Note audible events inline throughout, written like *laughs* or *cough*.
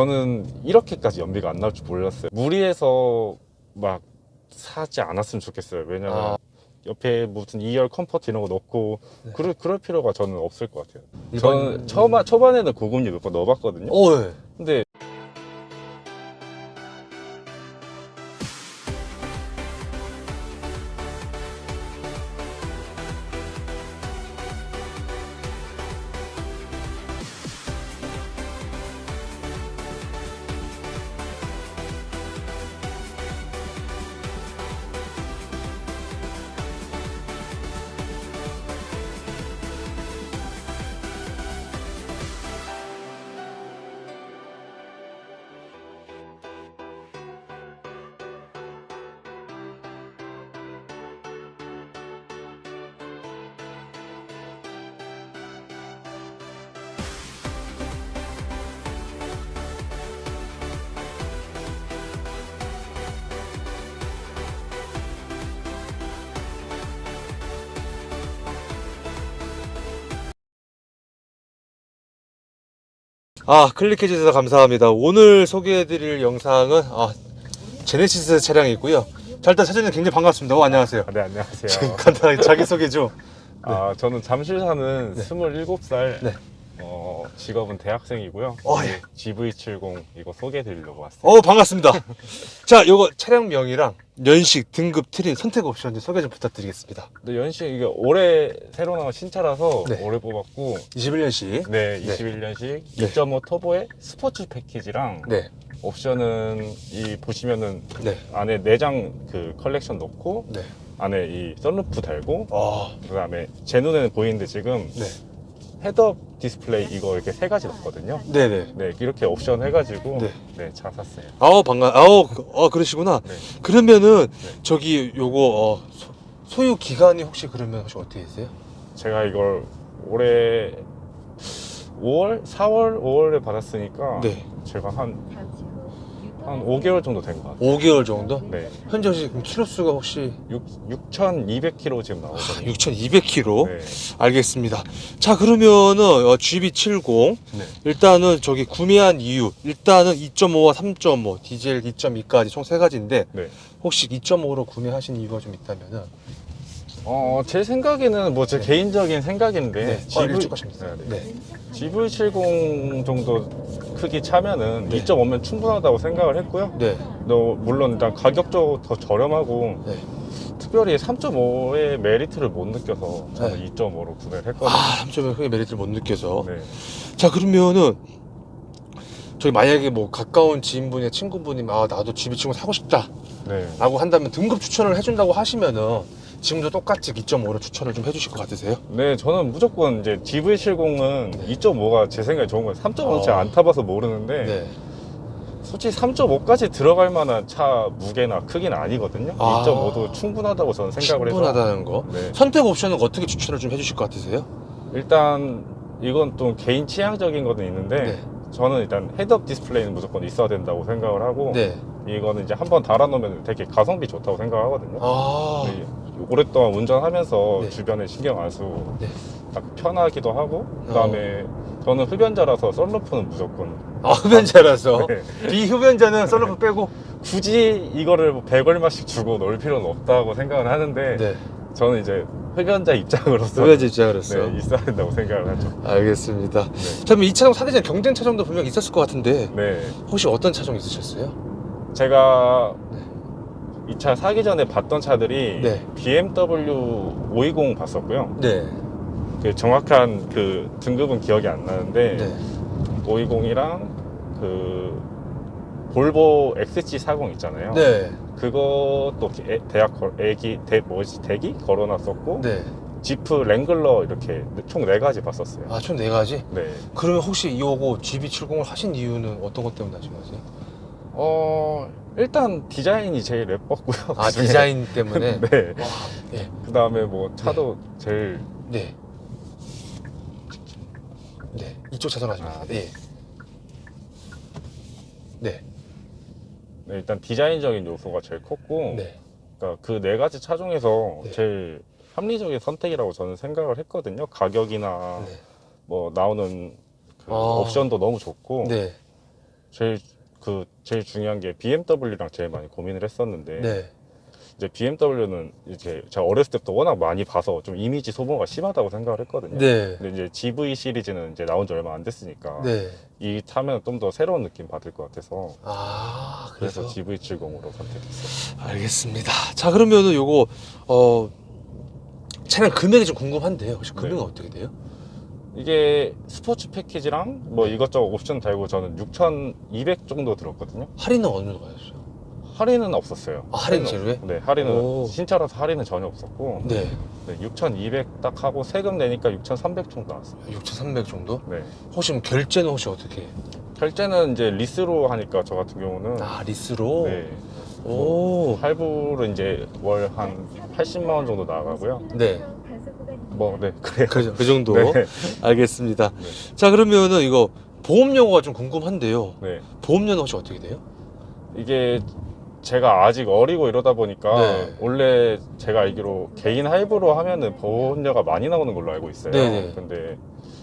저는 이렇게까지 연비가 안 나올 줄 몰랐어요. 무리해서 막 사지 않았으면 좋겠어요. 왜냐면 아. 옆에 무슨 2열 컴포트 이런 거 넣고 네. 그럴, 그럴 필요가 저는 없을 것 같아요. 일반- 저는 처음, 초반에는 고급리 몇번 넣어봤거든요. 어, 예. 근데 아, 클릭해 주셔서 감사합니다. 오늘 소개해 드릴 영상은, 아, 제네시스 차량이고요. 자, 일단 사장님 굉장히 반갑습니다. 어, 안녕하세요. 아, 네 안녕하세요. 간단하게 자기소개 좀. 아 저는 잠실 사는 네. 27살 네. 어, 직업은 대학생이고요. 어, 예. GV70 이거 소개해드리려고 왔어요. 어, 반갑습니다. *laughs* 자, 요거 차량명이랑 연식, 등급, 트림, 선택 옵션 좀 소개 좀 부탁드리겠습니다. 근데 연식 이게 올해 새로 나온 신차라서 네. 올해 뽑았고 21년식. 네, 네. 21년식 네. 2.5 터보의 스포츠 패키지랑 네. 옵션은 이 보시면은 네. 안에 내장 그 컬렉션 넣고 네. 안에 이 썬루프 달고 아, 그다음에 제 눈에는 보이는데 지금 네. 헤드업 디스플레이 이거 이렇게 세 가지 넣었거든요. 네네. 네, 이렇게 옵션 해가지고 네. 네, 차 샀어요. 아우, 반가, 아우, 그- 어, 그러시구나. 네. 그러면은, 저기, 요거, 어, 소, 소유 기간이 혹시 그러면 혹시 어떻게 되세요? 제가 이걸 올해 5월, 4월, 5월에 받았으니까 네. 제가 한, 한 5개월 정도 된 것 같아요. 5개월 정도? 네. 현재 혹시 그럼 키로수가 혹시 6, 6,200km 지금 나오거든요. 6,200km? 네. 알겠습니다. 자, 그러면은 어, GB70 네. 일단은 저기 구매한 이유 일단은 2.5와 3.5 디젤 2.2까지 총 세 가지인데 네. 혹시 2.5로 구매하신 이유가 좀 있다면은 어, 제 생각에는 뭐제 네. 개인적인 생각인데 네, 어, 일찍 가십니다. 네, 네. 네. GV70 정도 크기 차면은 네. 2.5면 충분하다고 생각을 했고요. 네. 너 물론 일단 가격적으로 더 저렴하고 네. 특별히 3.5의 메리트를 못 느껴서 저는 네. 2.5로 구매를 했거든요. 아, 3.5의 크게 메리트를 못 느껴서. 네. 자, 그러면은 저기 만약에 뭐 가까운 지인분이나 친구분이 아, 나도 GB70 사고 싶다. 네. 라고 한다면 등급 추천을 해준다고 하시면은 지금도 똑같이 2.5로 추천을 좀 해주실 것 같으세요? 네, 저는 무조건 이제 GV70은 2.5가 제 생각에 좋은 거예요. 3.5는 제가 어. 안 타봐서 모르는데 네. 솔직히 3.5까지 들어갈 만한 차 무게나 크기는 아니거든요. 아. 2.5도 충분하다고 저는 생각을 해서 충분하다는 거. 네. 선택 옵션은 어떻게 추천을 좀 해주실 것 같으세요? 일단 이건 또 개인 취향적인 거는 있는데 네. 저는 일단 헤드업 디스플레이는 무조건 있어야 된다고 생각을 하고 네. 이거는 이제 한번 달아놓으면 되게 가성비 좋다고 생각하거든요. 아. 네, 오랫동안 운전하면서 네. 주변에 신경 안 쓰고 네. 딱 편하기도 하고 그다음에 저는 흡연자라서 썬루프는 무조건 아, 흡연자라서. *laughs* 네. 비흡연자는 썬루프 빼고. 굳이 이거를 뭐 100얼마씩 주고 넣을 필요는 없다고 생각을 하는데 네. 저는 이제 흡연자 입장으로서 흡연자 입장으로서. 네, 있어야 된다고 생각을 하죠. 알겠습니다. 네. 자, 그럼 이 차종 사기 전에 경쟁 차종도 분명 있었을 것 같은데 네. 혹시 어떤 차종 있으셨어요? 제가 네. 이 차 사기 전에 봤던 차들이 네. BMW 520 봤었고요. 네. 그 정확한 그 등급은 기억이 안 나는데 네. 520이랑 그 볼보 XC40 있잖아요. 네. 그것도 애- 대학 걸- 애기 대 뭐지 대기 걸어놨었고 네. 지프 랭글러 이렇게 총 네 가지 봤었어요. 아, 총 네 가지? 네. 그러면 혹시 요거 GB70을 하신 이유는 어떤 것 때문에 하신 거세요? 어 일단 디자인이 제일 예뻤고요. 아, 그중에. *laughs* 디자인 때문에? *laughs* 네. 와, 예. 그 다음에 뭐 차도 제일 네. 네. 이쪽 차선 하시면 아. 예. 네. 네, 일단 디자인적인 요소가 제일 컸고 네. 그러니까 그 네 가지 차 중에서 네. 제일 합리적인 선택이라고 저는 생각을 했거든요. 가격이나 네. 뭐 나오는 그 아. 옵션도 너무 좋고 네. 제일 그 제일 중요한 게 BMW랑 제일 많이 고민을 했었는데 네. 이제 BMW는 이제 제가 어렸을 때부터 워낙 많이 봐서 좀 이미지 소모가 심하다고 생각을 했거든요. 네. 근데 이제 GV 시리즈는 이제 나온 지 얼마 안 됐으니까 네. 이 타면 좀 더 새로운 느낌 받을 것 같아서 아, 그래서 그래서 GV70으로 선택했어요. 알겠습니다. 자, 그러면은 요거 어 차량 금액이 좀 궁금한데요. 혹시 금액은 네. 어떻게 돼요? 이게 스포츠 패키지랑 뭐 이것저것 옵션 달고 저는 6,200 정도 들었거든요. 할인은 어느 정도 받았어요? 할인은 없었어요. 아, 할인 제로에? 없- 네, 할인은 오. 신차라서 할인은 전혀 없었고 네. 네, 6,200 딱 하고 세금 내니까 6,300 정도 나왔어요. 6,300 정도? 네. 혹시 그럼 결제는 혹시 어떻게 해요? 결제는 이제 리스로 하니까 저 같은 경우는 아, 리스로? 네. 오. 할부로 이제 월 한 80만 원 정도 나가고요. 네. 뭐, 네, 그래요. 그, 그 정도. 네. 알겠습니다. 네. 자, 그러면은 이거 보험료가 좀 궁금한데요. 네. 보험료는 혹시 어떻게 돼요? 이게 제가 아직 어리고 이러다 보니까 네. 원래 제가 알기로 개인 할부로 하면은 보험료가 많이 나오는 걸로 알고 있어요. 네네. 근데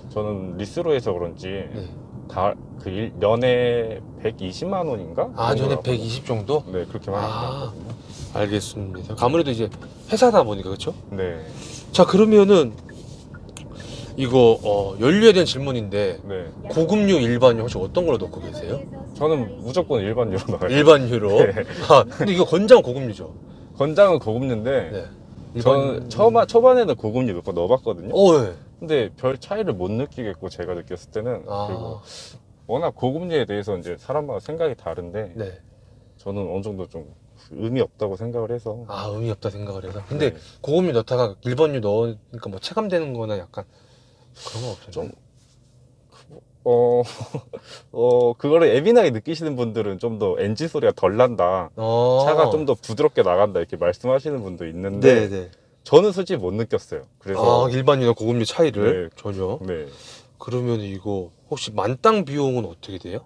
저는 리스로 해서 그런지 네. 다그 년에 120만 원인가? 아, 전에 정도라고. 120 정도? 네, 그렇게 많이 아. 나왔거든요. 알겠습니다. 아무래도 이제 회사다 보니까 그렇죠? 네. 자, 그러면은 이거 어, 연료에 대한 질문인데 네. 고급류, 일반류 혹시 어떤 걸로 넣고 계세요? 저는 무조건 일반유로 나와요. 일반유로. *laughs* 네. 아, 근데 이거 건장 고급류죠. 건장은 고급류인데 네. 저는 처음, 초반에는 고급류 몇 번 넣어봤거든요. 어, 네. 근데 별 차이를 못 느끼겠고 제가 느꼈을 때는 아, 그리고 워낙 고급류에 대해서 이제 사람마다 생각이 다른데 네. 저는 어느 정도 좀 의미 없다고 생각을 해서 아, 의미 없다 생각을 해서. 근데 네. 고급류 넣다가 일반류 넣으니까 뭐 체감되는 거나 약간 그런 건 없어요. 좀 어, *laughs* 어, 그거를 예민하게 느끼시는 분들은 좀 더 엔진 소리가 덜 난다. 어. 차가 좀 더 부드럽게 나간다. 이렇게 말씀하시는 분도 있는데, 네, 네. 저는 솔직히 못 느꼈어요. 그래서, 아, 일반유나 고급류 차이를 네. 전혀. 네. 그러면 이거 혹시 만땅 비용은 어떻게 돼요?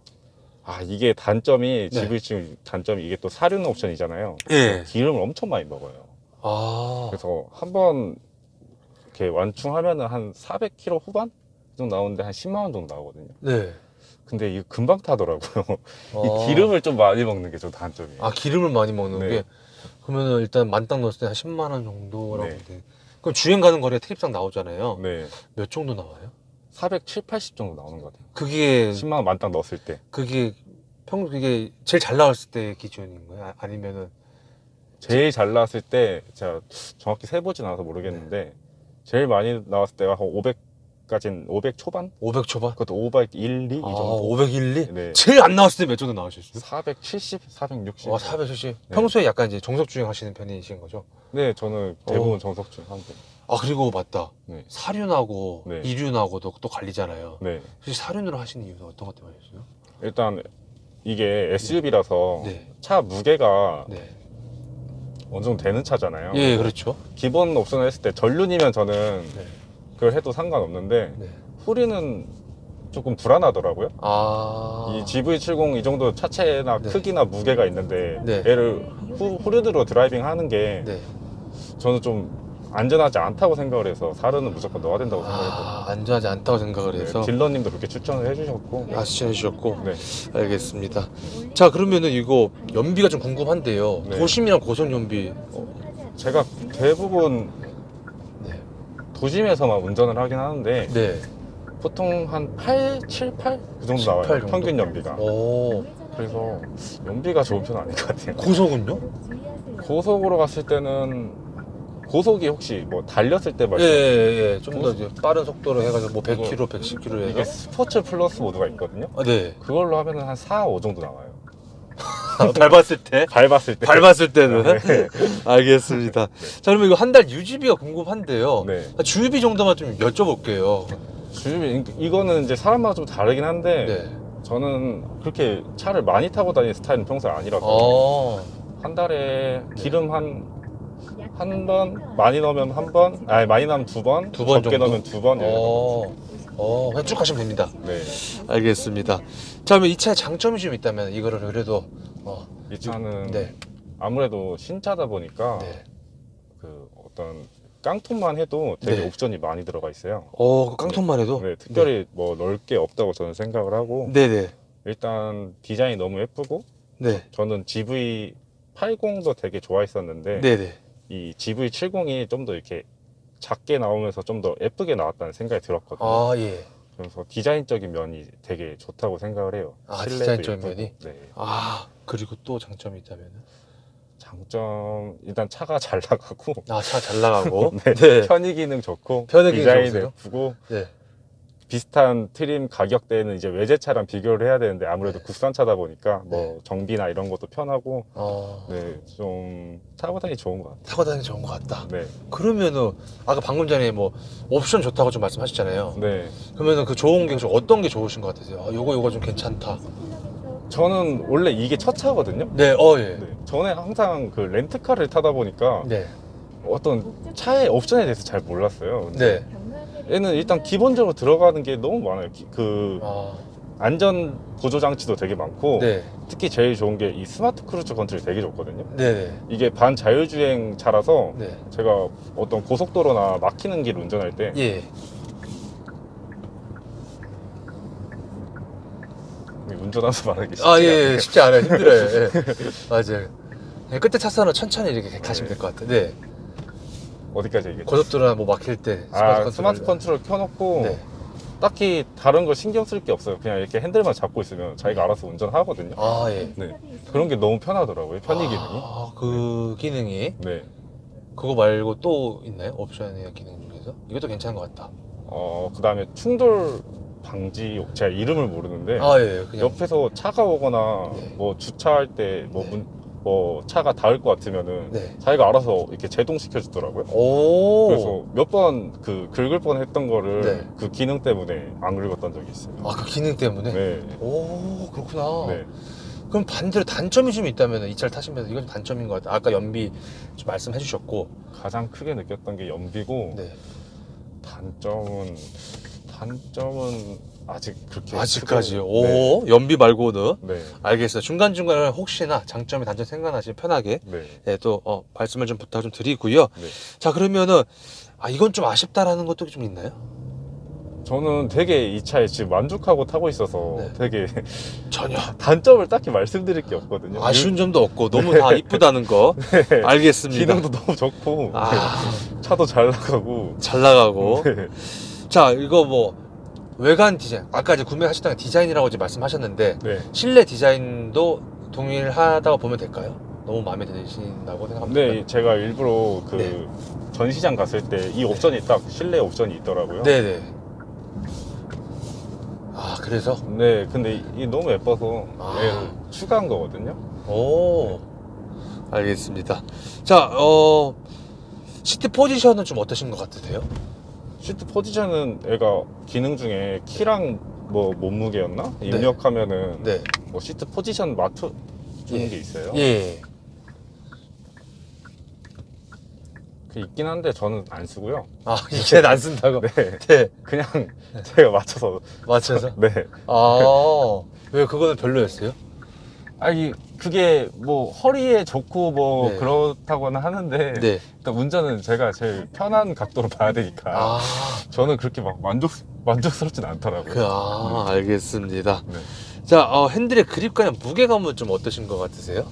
아, 이게 단점이, 네. 집을 지금 단점이 이게 또 사륜 옵션이잖아요. 예. 기름을 엄청 많이 먹어요. 아. 그래서 한 번 이렇게 완충하면은 한 400km 후반? 그 정도 나오는데 한 10만 원 정도 나오거든요. 네. 근데 이거 금방 타더라고요. *laughs* 아. 이 기름을 좀 많이 먹는 게 좀 단점이에요. 아 기름을 많이 먹는 네. 게 그러면은 일단 만땅 넣었을 때 한 10만 원 정도라고 네. 돼. 그럼 주행 가는 거리에 트립상 나오잖아요. 네. 몇 정도 나와요? 470, 80 정도 나오는 것 같아요. 그게 10만 원 만땅 넣었을 때. 그게 평 그게 제일 잘 나왔을 때 기준인 거예요? 아- 아니면은 제일 잘 나왔을 때 제가 정확히 세보진 않아서 모르겠는데 제일 많이 나왔을 때가 한 500까지는 500 초반? 500 초반? 그것도 500 1, 2 이 아, 정도. 501, 2? 네. 제일 안 나왔을 때 몇 정도 나오셨어요? 470, 460. 와, 470. 네. 평소에 약간 이제 정석 주행 하시는 편이신 거죠? 네, 저는 대부분 어. 정석중 한 분. 아, 그리고 맞다. 네. 사륜하고 네. 이륜하고도 또 갈리잖아요. 네. 혹시 사륜으로 하시는 이유는 어떤 것 때문에 하셨어요? 일단 이게 SUV라서 네. 차 무게가 네. 어느 정도 되는 차잖아요. 예, 그렇죠. 기본 옵션을 했을 때 전륜이면 저는 네. 그걸 해도 상관없는데 네. 후리는 조금 불안하더라고요. 아. 이 GV70 이 정도 차체나 네. 크기나 무게가 있는데 네. 얘를 후, 후륜으로 드라이빙 하는 게 네. 저는 좀 안전하지 않다고 생각을 해서 사륜은 무조건 넣어야 된다고 생각했거든요. 아, 안전하지 않다고 생각을 해서 네, 딜러님도 그렇게 추천을 해주셨고 아, 추천해 주셨고 네. 알겠습니다. 자, 그러면은 이거 연비가 좀 궁금한데요. 네. 도심이랑 고속 연비 제가 대부분 네. 도심에서만 운전을 하긴 하는데 네. 보통 한 8, 7, 8? 그 정도 7, 8 나와요 정도? 평균 연비가 오. 그래서 연비가 좋은 편은 아닌 것 같아요 고속은요? 고속으로 갔을 때는 고속이 혹시 뭐 달렸을 때 예, 말씀 예, 예. 좀 더 빠른 속도로 해가지고 뭐 그거- 100km, 110km 이게 해서. 스포츠 플러스 모드가 있거든요 아, 네. 그걸로 하면 한 4, 5 정도 나와요 *laughs* 밟았을 때? 밟았을 때 밟았을 때는? 네. *laughs* 알겠습니다. 자, 그러면 이거 한 달 유지비가 궁금한데요. 네. 아, 주유비 정도만 좀 여쭤볼게요. 주유비 이거는 이제 사람마다 좀 다르긴 한데 네. 저는 그렇게 차를 많이 타고 다니는 스타일은 평소 에 아니라서 어. 한 달에 기름 한 한 번 많이 넣으면 한 번, 아니 많이 넣으면 두 번, 두번 적게 정도? 넣으면 두 번. 어. 어, 그냥 쭉 가시면 됩니다. 네, 알겠습니다. 자, 그러면 이 차에 장점이 좀 있다면 이거를 그래도 어, 이 차는 네. 아무래도 신차다 보니까 네. 그 어떤 깡통만 해도 되게 네. 옵션이 많이 들어가 있어요. 어, 그 깡통만 해도 네, 특별히 뭐 넣을 게 없다고 저는 생각을 하고 네, 네. 일단 디자인이 너무 예쁘고 네. 저는 GV80도 되게 좋아했었는데 네 네. 이 GV70이 좀 더 이렇게 작게 나오면서 좀 더 예쁘게 나왔다는 생각이 들었거든요. 아, 예. 그래서 디자인적인 면이 되게 좋다고 생각을 해요. 아, 실내도 디자인적인 예쁘고. 면이? 네. 아, 그리고 또 장점이 있다면? 장점 일단 차가 잘 나가고 아, 차 잘 나가고. *laughs* 네. 네. 편의 기능 좋고 편의 기능 디자인 좋으세요? 예쁘고 네. 비슷한 트림 가격대는 이제 외제차랑 비교를 해야 되는데 아무래도 네. 국산차다 보니까 네. 뭐 정비나 이런 것도 편하고 어, 네 좀 타고 다니기 좋은 것 같아요. 타고 다니기 좋은 것 같다. 네, 그러면은, 아까 방금 전에 뭐, 옵션 좋다고 좀 말씀하셨잖아요. 네. 그러면은 그 좋은 게좀 어떤 게 좋으신 것 같으세요? 아, 요거, 요거 좀 괜찮다. 저는 원래 이게 첫 차거든요. 네, 어, 예. 네. 전에 항상 그 렌트카를 타다 보니까 네. 어떤 차의 옵션에 대해서 잘 몰랐어요. 근데 네. 얘는 일단 기본적으로 들어가는 게 너무 많아요. 기- 그 아, 안전 보조 장치도 되게 많고 네. 특히 제일 좋은 게 이 스마트 크루즈 컨트롤이 되게 좋거든요. 네네. 이게 반자율주행 차라서 네. 제가 어떤 고속도로나 막히는 길 운전할 때 예. 운전하면서 말하기 쉽지 아, 예, 예. 않네요. 쉽지 않아요. 힘들어요. 예. *laughs* 맞아요. 예, 끝에 차선은 천천히 이렇게 가시면 될 것 같아요. 네. 어디까지 얘기했죠? 고속도로나 뭐 막힐 때 스마트 아, 컨트롤. 스마트 컨트롤 켜놓고 네. 딱히 다른 거 신경 쓸 게 없어요. 그냥 이렇게 핸들만 잡고 있으면 자기가 알아서 운전하거든요. 아, 예. 네. 그런 게 너무 편하더라고요. 편의 기능이. 아, 그 기능이 네. 그거 말고 또 있나요? 옵션의 기능 중에서? 이것도 괜찮은 것 같다. 어, 그 다음에 충돌 방지, 제가 이름을 모르는데, 아, 예. 그냥 옆에서 차가 오거나, 네. 뭐 주차할 때, 뭐, 네. 문, 뭐 차가 닿을 것 같으면은, 네. 자기가 알아서 이렇게 제동시켜 주더라고요. 오. 그래서 몇 번 그 긁을 뻔 했던 거를 네. 그 기능 때문에 안 긁었던 적이 있어요. 아, 그 기능 때문에? 네. 오, 그렇구나. 네. 그럼 반대로 단점이 좀 있다면 이 차를 타시면서 이건 좀 단점인 것 같아요. 아까 연비 좀 말씀해 주셨고. 가장 크게 느꼈던 게 연비고, 네. 단점은, 단점은 아직 그렇게. 아직까지요. 크게- 오, 네. 연비 말고는. 네. 알겠어요. 중간중간에 혹시나 장점이 단점 생각나시면 편하게 네. 네, 또 어, 말씀을 좀 부탁 좀 드리고요. 네. 자 그러면은 아 이건 좀 아쉽다라는 것도 좀 있나요? 저는 되게 이 차에 지금 만족하고 타고 있어서 네. 되게 전혀 *laughs* 단점을 딱히 말씀드릴 게 없거든요. 아쉬운 점도 없고 너무 다 이쁘다는 거 *laughs* 네. 알겠습니다. 기능도 너무 좋고 아, 차도 잘 나가고 잘 나가고 네. 자 이거 뭐 외관 디자인 아까 이제 구매하셨던 게 디자인이라고 이제 말씀하셨는데 네. 실내 디자인도 동일하다고 보면 될까요? 너무 마음에 드신다고 생각합니다. 근데 제가 일부러 그 네. 전시장 갔을 때 이 옵션이 딱 실내 옵션이 있더라고요. 네 네. 아 그래서 네, 근데 이 너무 예뻐서 아. 얘를 추가한 거거든요. 오 알겠습니다. 자 어. 시트 포지션은 좀 어떠신 것 같으세요? 시트 포지션은 애가 기능 중에 키랑 뭐 몸무게였나 네. 입력하면은 네. 뭐 시트 포지션 맞춰 주는 예. 게 있어요. 예. 그 있긴 한데 저는 안 쓰고요. 아, 이제 안 쓴다고? *laughs* 네, 네. 그냥 제가 맞춰서 맞춰서? 네. 아, 왜 그거는 별로였어요? 아니 그게 뭐 허리에 좋고 뭐 네. 그렇다고는 하는데 네. 일단 운전은 제가 제일 편한 각도로 봐야 되니까 아, 저는 그렇게 막 만족 만족스럽진 않더라고요. 그, 아, 알겠습니다. 네. 자, 어, 핸들의 그립감이나 무게감은 좀 어떠신 것 같으세요?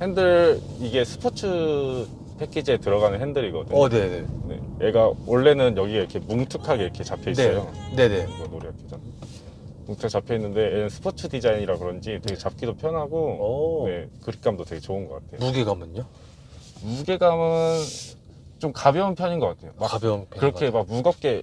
핸들 이게 스포츠 패키지에 들어가는 핸들이거든요. 어, 네네. 네. 얘가 원래는 여기에 이렇게 뭉툭하게 이렇게 잡혀 있어요. 네. 네네. 이거 노래 켜잖아. 뭉툭 잡혀 있는데 얘는 스포츠 디자인이라 그런지 되게 잡기도 편하고 오. 네, 그립감도 되게 좋은 것 같아요. 무게감은요? 무게감은 좀 가벼운 편인 것 같아요. 막 가벼운 편. 그렇게 막 무겁게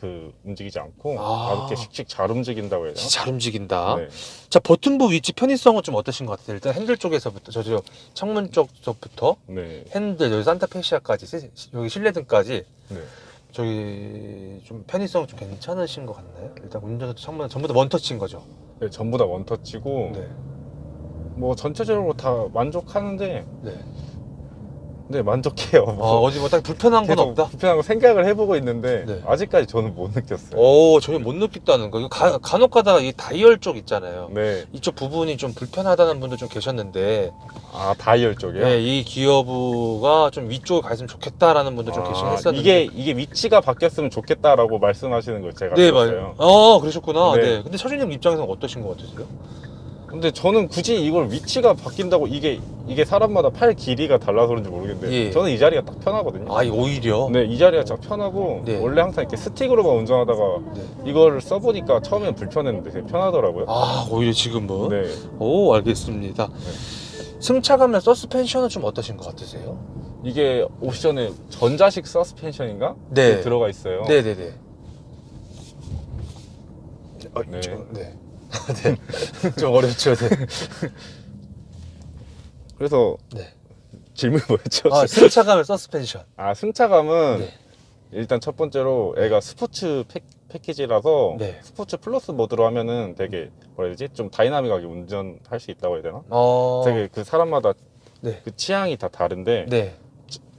그 움직이지 않고 아. 가볍게 씩씩 잘 움직인다고 해야 되나? 잘 움직인다. 네. 자, 버튼부 위치 편의성은 좀 어떠신 것 같아요? 일단 핸들 쪽에서부터, 저, 저, 창문 쪽, 쪽부터 네. 핸들, 여기 산타페시아까지, 시- 여기 실내등까지 네. 저기 좀 편의성 좀 괜찮으신 것 같나요? 일단 운전석도 창문 전부 다 원터치인 거죠? 네, 전부 다 원터치고 네. 뭐 전체적으로 다 만족하는데 네. 네 만족해요. 아, 어디 뭐 딱 불편한 건 계속 없다? 불편한 거 생각을 해보고 있는데 네. 아직까지 저는 못 느꼈어요. 오, 전혀 못 느꼈다는 거. 이거 가, 간혹 가다가 이 다이얼 쪽 있잖아요. 네. 이쪽 부분이 좀 불편하다는 분도 좀 계셨는데, 아 다이얼 쪽이요? 네, 이 기어부가 좀 위쪽에 가 있으면 좋겠다라는 분도 좀 아, 계시긴 했었는데. 이게 이게 위치가 바뀌었으면 좋겠다라고 말씀하시는 걸 제가 네. 맞아요. 어, 그러셨구나. 네. 네. 근데 서준님 입장에서는 어떠신 것 같으세요? 근데 저는 굳이 이걸 위치가 바뀐다고 이게 이게 사람마다 팔 길이가 달라서 그런지 모르겠는데 예. 저는 이 자리가 딱 편하거든요. 아, 이 오히려? 네, 이 자리가 딱 편하고 네. 원래 항상 이렇게 스틱으로만 운전하다가 네. 이거를 써보니까 처음엔 불편했는데 되게 편하더라고요. 아, 오히려 지금은? 네, 오, 알겠습니다. 승차감이나 서스펜션은 좀 어떠신 것 같으세요? 이게 옵션에 전자식 서스펜션인가? 네. 들어가 있어요. 네네네. 어, 네. 저, 네. 네. 좀 어렵죠, 네. 그래서 네. 질문이 뭐였죠? 아, 승차감의 서스펜션. 아 승차감은 네. 일단 첫 번째로 애가 스포츠 패, 패키지라서 네. 스포츠 플러스 모드로 하면은 되게 뭐라 해야 되지? 좀 다이나믹하게 운전할 수 있다고 해야 되나? 어. 되게 그 사람마다 네. 그 취향이 다 다른데 네.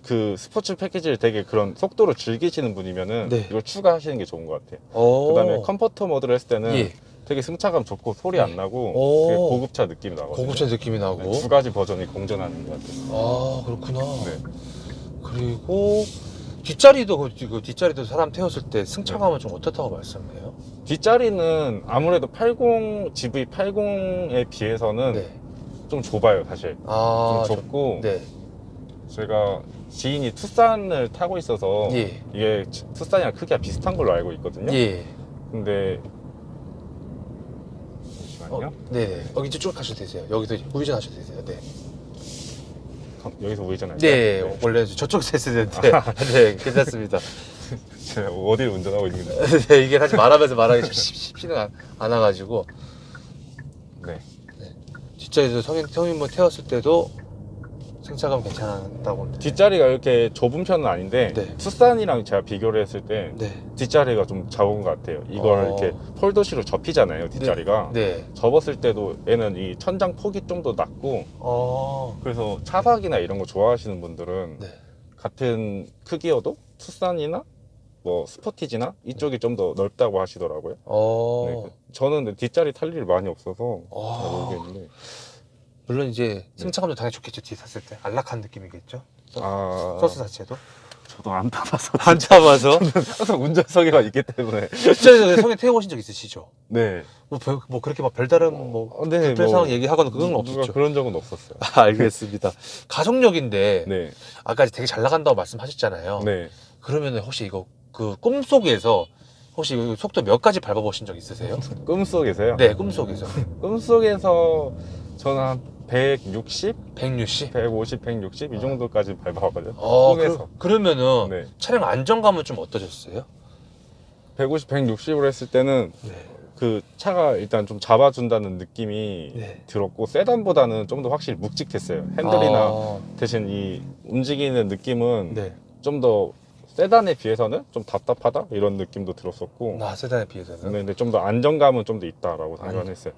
그 스포츠 패키지를 되게 그런 속도를 즐기시는 분이면은 네. 이걸 추가하시는 게 좋은 것 같아요. 오. 그다음에 컴포터 모드를 했을 때는 예. 되게 승차감 좋고 소리 네. 안 나고 오. 되게 고급차 느낌이 나거든요. 고급차 느낌이 나고. 네, 두 가지 버전이 공존하는 것 같아요. 아, 그렇구나. 네. 그리고 뒷자리도 그, 그 뒷자리도 사람 태웠을 때 승차감은 좀 어떻다고 말씀해요? 뒷자리는 아무래도 80 GV80에 비해서는 네. 좀 좁아요, 사실. 아, 좀 좀- 좁고 네. 제가 지인이 투싼을 타고 있어서 예. 이게 투싼이랑 크기가 비슷한 걸로 알고 있거든요. 예. 근데 어, 잠시만요. 네. 여기 쭉 가셔도 되세요. 여기서 우회전 하셔도 되세요. 네. 여기서 우회전할까요? 네, 원래 저쪽에서 했어야 되는데. 네, 괜찮습니다. *laughs* 제가 어디를 운전하고 있는데. *laughs* 네, 이게 사실 말하면서 말하기 쉽- 쉽지는 않- 않아가지고. 네. 뒷자리에서 성인, 성인분 태웠을 때도 승차감 괜찮다고 합니다. 뒷자리가 이렇게 좁은 편은 아닌데 네. 투싼이랑 제가 비교를 했을 때 네. 뒷자리가 좀 작은 것 같아요. 이걸 어. 이렇게 폴더시로 접히잖아요, 뒷자리가. 네. 접었을 때도 얘는 이 천장 폭이 좀 더 낮고 어. 그래서 차박이나 이런 거 좋아하시는 분들은 네. 같은 크기여도 투싼이나 뭐 스포티지나 이쪽이 좀 더 넓다고 하시더라고요. 어. 네, 그- 저는 뒷자리 탈 일이 많이 없어서 아. 잘 모르겠는데 물론 이제 네. 승차감도 당연히 좋겠죠. 뒤에 탔을 때. 안락한 느낌이겠죠. 아 서스 자체도. 저도 안 타봐서 *laughs* 안 타봐서. 항상 운전석에만 있기 때문에 뒷자리에서 성인 태워보신 적 있으시죠? 네, 뭐, 별- 뭐 그렇게 막 별다른 뭐 어, 네, 불편 뭐 상황 얘기하거나 그건 누가 없었죠. 그런 적은 없었어요. 아, 알겠습니다. *laughs* 가속력인데 네, 아까 되게 잘 나간다고 말씀하셨잖아요. 네. 그러면 혹시 이거 그 꿈속에서 혹시 이 속도 몇 가지 밟아보신 적 있으세요? 꿈속에서요? 네, 꿈속에서. *laughs* 꿈속에서 저는 한 160, 160? 150, 160 이 정도까지 밟아봤거든요. 어, 꿈에서. 그, 러면은 네. 차량 안정감은 좀 어떠셨어요? 150, 160으로 했을 때는 네. 그 차가 일단 좀 잡아준다는 느낌이 네. 들었고 세단보다는 좀 더 확실히 묵직했어요. 핸들이나 아, 대신 이 움직이는 느낌은 네. 좀 더 세단에 비해서는 좀 답답하다 이런 느낌도 들었었고 나 세단에 비해서는. 근데 좀 더 안정감은 좀 더 있다라고 아니. 생각을 했어요.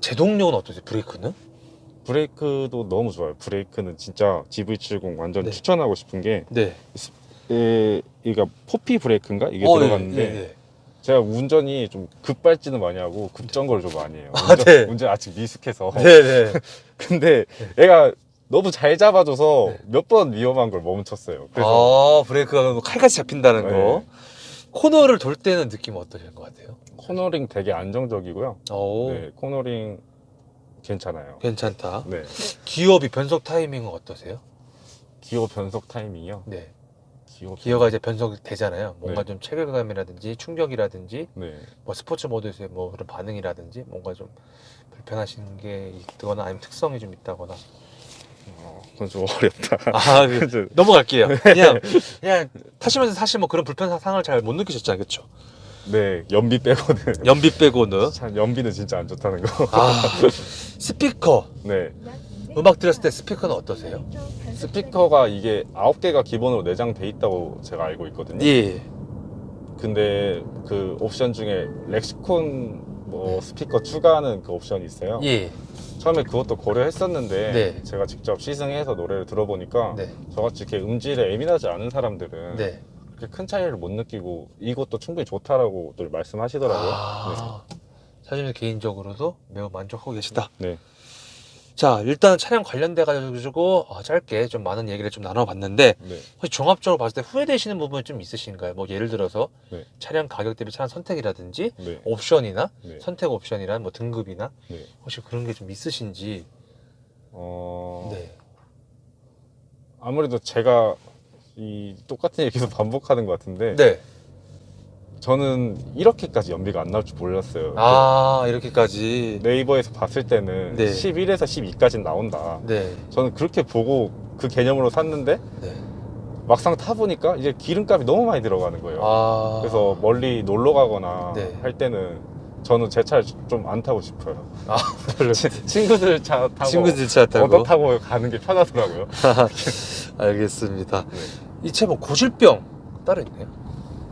제동력은 어떠세요? 브레이크는? 브레이크도 너무 좋아요. 브레이크는 진짜 GV70 완전 네. 추천하고 싶은 게 네. 에, 이가 포피 브레이크인가 이게 어, 들어갔는데 네, 네. 제가 운전이 좀 급발진을 많이 하고 급정거를 좀 많이 해요. 아, 운전, 네. 운전 아직 미숙해서. 네, 네. *laughs* 근데 얘가 너무 잘 잡아줘서 네. 몇번 위험한 걸 멈췄어요. 그래서 아, 브레이크가 뭐 칼같이 잡힌다는 거. 네. 코너를 돌 때는 느낌 어떠실 것 같아요? 코너링 되게 안정적이고요. 오, 네, 코너링 괜찮아요. 괜찮다. 네, 기어비 변속 타이밍은 어떠세요? 기어 변속 타이밍이요. 네. 기어, 기어가 이제 변속이 되잖아요. 뭔가 네. 좀 체결감이라든지 충격이라든지 네, 뭐 스포츠 모드에서의 뭐 그런 반응이라든지 뭔가 좀 불편하신 게 있거나 아니면 특성이 좀 있다거나. 어, 그건 좀 어렵다. 아, 그- *laughs* 그래서 넘어갈게요. 그냥 *laughs* 그냥 타시면서 사실 뭐 그런 불편 상을 잘 못 느끼셨잖아요, 그렇죠? 네, 연비 빼고는 연비 빼고는. *laughs* 참 연비는 진짜 안 좋다는 거. 아, 스피커. 네, 음악 들었을 때 스피커는 어떠세요? 스피커가 이게 9개가 기본으로 내장돼 있다고 제가 알고 있거든요. 예. 근데 그 옵션 중에 렉시콘 뭐 스피커 추가하는 그 옵션이 있어요. 예. 처음에 그것도 고려했었는데 네. 제가 직접 시승해서 노래를 들어보니까 네. 저같이 이렇게 음질에 예민하지 않은 사람들은 네. 그렇게 큰 차이를 못 느끼고 이것도 충분히 좋다라고들 말씀하시더라고요. 아, 사장님 개인적으로도 매우 만족하고 계시다. 네. 자, 일단 차량 관련돼 가지고 어, 짧게 좀 많은 얘기를 좀 나눠봤는데 네. 혹시 종합적으로 봤을 때 후회되시는 부분이 좀 있으신가요? 뭐 예를 들어서 네. 차량 가격 대비 차량 선택이라든지 네. 옵션이나 네. 선택 옵션이란 뭐 등급이나 네. 혹시 그런 게 좀 있으신지. 어... 네. 아무래도 제가 이 똑같은 얘기도 *laughs* 반복하는 것 같은데 네. 저는 이렇게까지 연비가 안 나올 줄 몰랐어요. 아 이렇게까지. 네이버에서 봤을 때는 네. 11에서 12까지 나온다. 네. 저는 그렇게 보고 그 개념으로 샀는데 네. 막상 타보니까 이제 기름값이 너무 많이 들어가는 거예요. 아. 그래서 멀리 놀러 가거나 네. 할 때는 저는 제 차를 좀 안 타고 싶어요. 아 별로. 친구들 차 타고 친구들 차 타고. 얻어 타고 가는 게 편하더라고요. *laughs* 알겠습니다. 네. 이 차 뭐 고질병 따로 있나요?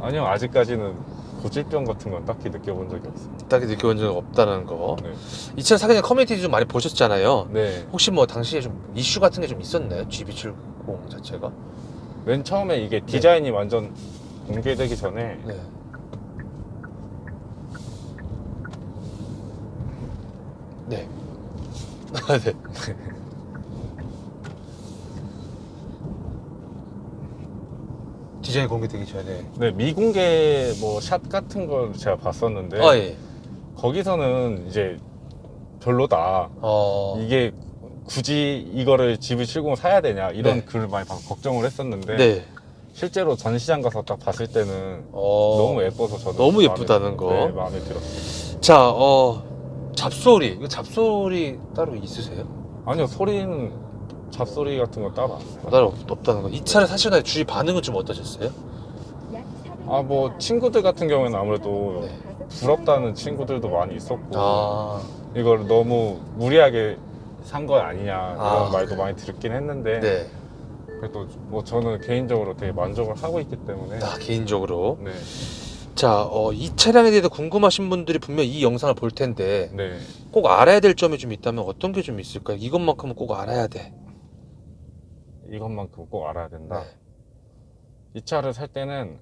아니요 아직까지는 고질병 같은 건 딱히 느껴본 적이 없어요. 딱히 느껴본 적 없다는 거. 네. 이차 전에 커뮤니티 좀 많이 보셨잖아요. 네. 혹시 뭐 당시에 좀 이슈 같은 게 좀 있었나요? GB70 자체가? 맨 처음에 이게 디자인이 완전 공개되기 전에 네. 네. 아, 네. *laughs* 디자인 공개되기 전에. 네, 미공개 뭐 샷 같은 걸 제가 봤었는데 아, 예. 거기서는 이제 별로다. 어. 이게 굳이 이거를 GV70 사야 되냐 이런 네. 글을 많이 봐서 걱정을 했었는데 네. 실제로 전시장 가서 딱 봤을 때는 어. 너무 예뻐서 저는 너무 마음에 예쁘다는 들- 거. 네, 마음에 들었어요. 자, 어. 잡소리. 잡소리 따로 있으세요? 아니요 소리는 잡소리 같은 건 따로 안. 따로 없- 없다는 거. 이 차를 사시고 나서 주위 반응은 좀 어떠셨어요? 아 뭐 친구들 같은 경우에는 아무래도 네. 부럽다는 친구들도 많이 있었고 아. 이걸 너무 무리하게 산 거 아니냐 이런 아. 말도 많이 듣긴 했는데 네. 그래도 뭐 저는 개인적으로 되게 만족을 하고 있기 때문에 나 개인적으로. 네, 자, 어, 이 차량에 대해서 궁금하신 분들이 분명 이 영상을 볼 텐데 네. 꼭 알아야 될 점이 좀 있다면 어떤 게 좀 있을까요? 이것만큼은 꼭 알아야 돼. 이것만큼 꼭 알아야 된다. 네. 이 차를 살 때는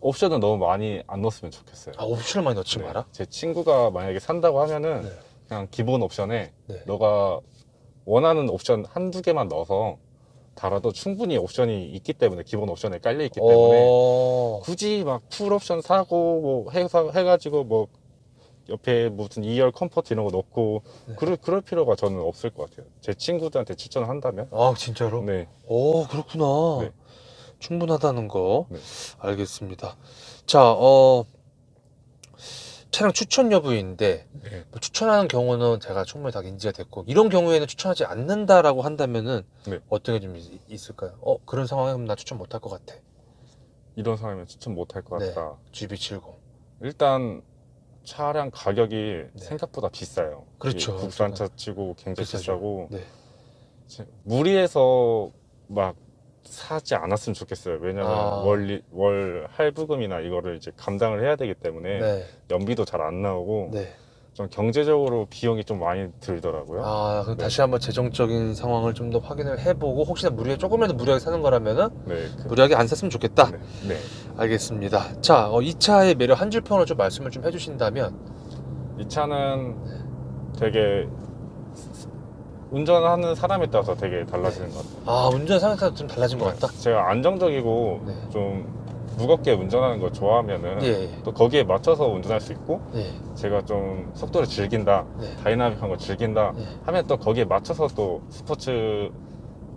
옵션을 너무 많이 안 넣었으면 좋겠어요. 아, 옵션을 많이 넣지 네. 마라. 제 친구가 만약에 산다고 하면은 네. 그냥 기본 옵션에 네. 너가 원하는 옵션 한두 개만 넣어서 달아도 충분히 옵션이 있기 때문에 기본 옵션에 깔려 있기 때문에 어. 굳이 막 풀 옵션 사고 뭐 해서 해가지고 뭐 옆에 무슨 2열 컴포트 이런 거 넣고 네. 그럴, 그럴 필요가 저는 없을 것 같아요. 제 친구들한테 추천을 한다면 아, 진짜로? 네, 오, 그렇구나. 네. 충분하다는 거. 네. 알겠습니다. 자, 어, 차량 추천 여부인데, 네. 뭐 추천하는 경우는 제가 충분히 다 인지가 됐고, 이런 경우에는 추천하지 않는다라고 한다면은, 네. 어떤 게 좀 있을까요? 어, 그런 상황이면 나 추천 못할 것 같아. 이런 상황이면 추천 못할 것 네. 같다. GB70. 일단 차량 가격이 네. 생각보다 비싸요. 그렇죠. 국산차 치고 굉장히 비싸죠. 비싸고 네. 제- 무리해서 막 사지 않았으면 좋겠어요. 왜냐면 아. 월, 월 할부금이나 이거를 이제 감당을 해야 되기 때문에 네. 연비도 잘 안 나오고 네. 좀 경제적으로 비용이 좀 많이 들더라고요. 아, 그럼 네. 다시 한번 재정적인 상황을 좀 더 확인을 해보고, 혹시나 무리해, 조금이라도 무리하게 사는 거라면은, 네, 그- 무리하게 안 샀으면 좋겠다. 네, 네. 알겠습니다. 자, 어, 이 차의 매력 한 줄 평으로 좀 말씀을 좀 해주신다면, 이 차는 되게 운전하는 사람에 따라서 되게 달라지는 것 같아요. 아, 운전 따라 좀 달라진 것 같다. 제가 안정적이고 네. 좀 무겁게 운전하는 걸 좋아하면은 예, 또 거기에 맞춰서 운전할 수 있고 예, 제가 좀 속도를 즐긴다 네. 다이나믹한 걸 즐긴다 네. 하면 또 거기에 맞춰서 또 스포츠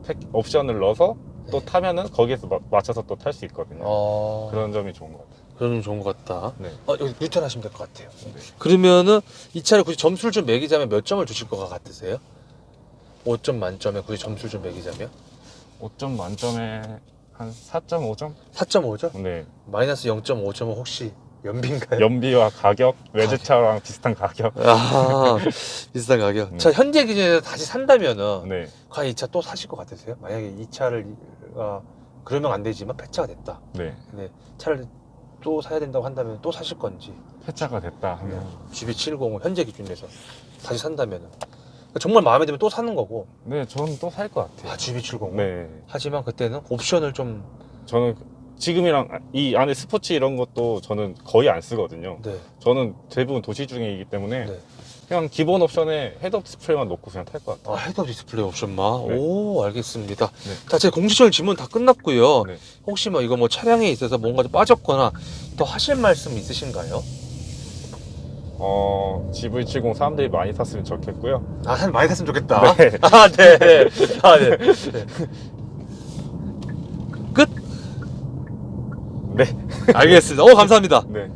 팩 옵션을 넣어서 또 네. 타면은 거기에서 마- 맞춰서 또 탈 수 있거든요 어, 그런 점이 좋은 것 같아요 그러면 좋은 것 같다. 네. 어, 여기 유턴 하시면 될 것 같아요. 네. 그러면은 이 차를 굳이 점수를 좀 매기자면 몇 점을 주실 것 같으세요? 5점 만점에 굳이 점수를 좀 매기자면? 5점 만점에 한 4.5점? 4.5점? 네 마이너스 0.5점은 혹시 연비인가요? 연비와 가격 외제차랑 비슷한 가격 아, *laughs* 비슷한 가격. 네. 자, 현재 기준에서 다시 산다면은, 네 과연 이 차 또 사실 것 같으세요? 만약에 이 차를, 아, 그러면 안 되지만 폐차가 됐다. 네. 근데 차를 또 사야 된다고 한다면 또 사실 건지 폐차가 됐다 하면 GB70 현재 기준에서 다시 산다면 정말 마음에 들면 또 사는 거고 네 저는 또 살 것 같아요 아 GB70 네 하지만 그때는 옵션을 좀 저는 지금이랑 이 안에 스포츠 이런 것도 저는 거의 안 쓰거든요 네. 저는 대부분 도시 중이기 때문에 네. 그냥 기본 옵션에 헤드업 디스플레이만 놓고 그냥 탈 것 같아요 아, 헤드업 디스플레이 옵션만. 네. 오, 알겠습니다. 네. 자, 제 공식적인 질문 다 끝났고요. 네. 혹시 뭐 이거 뭐 차량에 있어서 뭔가 좀 빠졌거나 더 하실 말씀 있으신가요? 어, GV70 사람들이 많이 탔으면 좋겠고요 아, 한 많이 탔으면 좋겠다. 네. *laughs* 아, 네. 아, 네. 네. 끝? 네, 알겠습니다. 어, 감사합니다. 네.